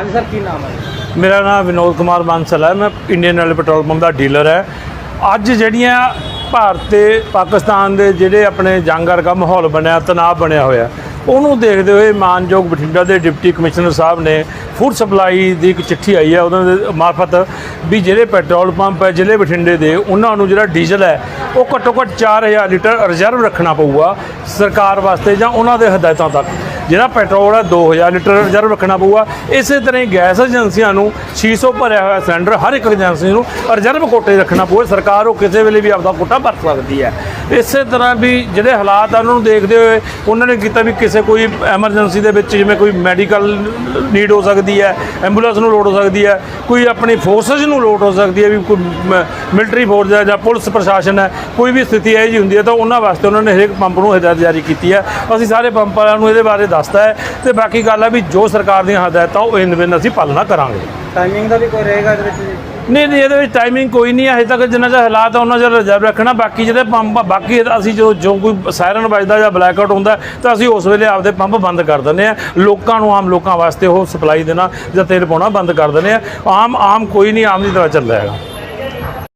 ਹਾਂਜੀ ਸਰ, ਕੀ ਨਾਮ ਹੈ? ਮੇਰਾ ਨਾਮ ਵਿਨੋਦ ਕੁਮਾਰ ਬਾਂਸਲ ਹੈ। ਮੈਂ ਇੰਡੀਅਨ ਆਇਲ ਪੈਟਰੋਲ ਪੰਪ ਦਾ ਡੀਲਰ ਹੈ। ਅੱਜ ਜਿਹੜੀਆਂ ਭਾਰਤ ਤੇ ਪਾਕਿਸਤਾਨ ਦੇ ਜਿਹੜੇ ਆਪਣੇ ਜੰਗ ਵਰਗਾ ਮਾਹੌਲ ਬਣਿਆ, ਤਣਾਅ ਬਣਿਆ ਹੋਇਆ, ਉਹਨੂੰ ਦੇਖਦੇ ਹੋਏ ਮਾਨਯੋਗ ਬਠਿੰਡਾ ਦੇ ਡਿਪਟੀ ਕਮਿਸ਼ਨਰ ਸਾਹਿਬ ਨੇ ਫੂਡ ਸਪਲਾਈ ਦੀ ਇੱਕ ਚਿੱਠੀ ਆਈ ਹੈ। ਉਹਨਾਂ ਦੇ ਮਾਰਫਤ ਵੀ ਜਿਹੜੇ ਪੈਟਰੋਲ ਪੰਪ ਹੈ, ਜ਼ਿਲ੍ਹੇ ਬਠਿੰਡੇ ਦੇ, ਉਹਨਾਂ ਨੂੰ ਜਿਹੜਾ ਡੀਜ਼ਲ ਹੈ, ਉਹ ਘੱਟੋ ਘੱਟ 4000 ਲੀਟਰ ਰਿਜ਼ਰਵ ਰੱਖਣਾ ਪਊਗਾ ਸਰਕਾਰ ਵਾਸਤੇ ਜਾਂ ਉਹਨਾਂ ਦੇ ਹਦਾਇਤਾਂ ਤੱਕ। ਜਿਹੜਾ ਪੈਟਰੋਲ ਹੈ 2000 ਲੀਟਰ ਰਿਜ਼ਰਵ ਰੱਖਣਾ ਪਊਗਾ। ਇਸੇ ਤਰ੍ਹਾਂ ਹੀ ਗੈਸ ਏਜੰਸੀਆਂ ਨੂੰ 600 ਭਰਿਆ ਹੋਇਆ ਸਿਲੰਡਰ ਹਰ ਇੱਕ ਏਜੰਸੀ ਨੂੰ ਰਿਜ਼ਰਵ ਕੋਟੇ ਰੱਖਣਾ ਪਊਗਾ। ਸਰਕਾਰ ਉਹ ਕਿਸੇ ਵੇਲੇ ਵੀ ਆਪਦਾ ਕੋਟਾ ਭਰ ਸਕਦੀ ਹੈ। ਇਸੇ ਤਰ੍ਹਾਂ ਵੀ ਜਿਹੜੇ ਹਾਲਾਤ ਆ, ਉਹਨਾਂ ਨੂੰ ਦੇਖਦੇ ਹੋਏ ਉਹਨਾਂ ਨੇ ਕੀਤਾ ਵੀ ਕਿਸੇ ਕੋਈ ਐਮਰਜੈਂਸੀ ਦੇ ਵਿੱਚ, ਜਿਵੇਂ ਕੋਈ ਮੈਡੀਕਲ ਨੀਡ ਹੋ ਸਕਦੀ ਹੈ, ਐਂਬੂਲੈਂਸ ਨੂੰ ਲੋੜ ਹੋ ਸਕਦੀ ਹੈ, ਕੋਈ ਆਪਣੀ ਫੋਰਸਸ ਨੂੰ ਲੋੜ ਹੋ ਸਕਦੀ ਹੈ ਵੀ ਕੋਈ ਮਿਲਟਰੀ ਫੋਰਸ ਹੈ ਜਾਂ ਪੁਲਿਸ ਪ੍ਰਸ਼ਾਸਨ ਹੈ, ਕੋਈ ਵੀ ਸਥਿਤੀ ਇਹੋ ਜਿਹੀ ਹੁੰਦੀ ਹੈ ਤਾਂ ਉਹਨਾਂ ਵਾਸਤੇ ਉਹਨਾਂ ਨੇ ਹਰੇਕ ਪੰਪ ਨੂੰ ਹਦਾਇਤ ਜਾਰੀ ਕੀਤੀ ਹੈ। ਅਸੀਂ ਸਾਰੇ ਪੰਪਾਂ ਨੂੰ ਇਹਦੇ ਬਾਰੇ ਦੱਸਤਾ ਹੈ ਤੇ ਬਾਕੀ ਗੱਲ ਹੈ ਵੀ ਜੋ ਸਰਕਾਰ ਦੀਆਂ ਹਦਾਇਤਾਂ ਉਹ ਇਨ ਬਿਨ ਅਸੀਂ ਪਾਲਣਾ ਕਰਾਂਗੇ। ਟਾਈਮਿੰਗ ਦਾ ਵੀ ਕੋਈ ਰਹੇਗਾ ਇਹਦੇ ਵਿੱਚ ਜੀ? ਨਹੀਂ ਨਹੀਂ ਇਹਦੇ ਵਿੱਚ ਟਾਈਮਿੰਗ ਕੋਈ ਨਹੀਂ ਹੈ। ਹਜੇ ਤੱਕ ਜਿੰਨਾ ਚਿਰ ਹਾਲਾਤ ਆ ਉਹਨਾਂ ਚਿਰ ਰਿਜ਼ਰਵ ਰੱਖਣਾ। ਬਾਕੀ ਜਿਹੜੇ ਪੰਪ ਬਾਕੀ ਅਸੀਂ ਜੋ ਜੋ ਕੋਈ ਸਾਇਰਨ ਵੱਜਦਾ ਜਾਂ ਬਲੈਕਆਊਟ ਹੁੰਦਾ ਤਾਂ ਅਸੀਂ ਉਸ ਵੇਲੇ ਆਪਦੇ ਪੰਪ ਬੰਦ ਕਰ ਦਿੰਦੇ ਆ ਲੋਕਾਂ ਨੂੰ ਆਮ ਲੋਕਾਂ ਵਾਸਤੇ ਉਹ ਸਪਲਾਈ ਦੇਣਾ ਜਾਂ ਤੇਲ ਪਾਉਣਾ ਬੰਦ ਕਰ ਦਿੰਦੇ ਆ ਆਮ ਆਮ ਕੋਈ ਨਹੀਂ ਆਮ ਦੀ ਤਰ੍ਹਾਂ ਚੱਲਦਾ ਹੈਗਾ।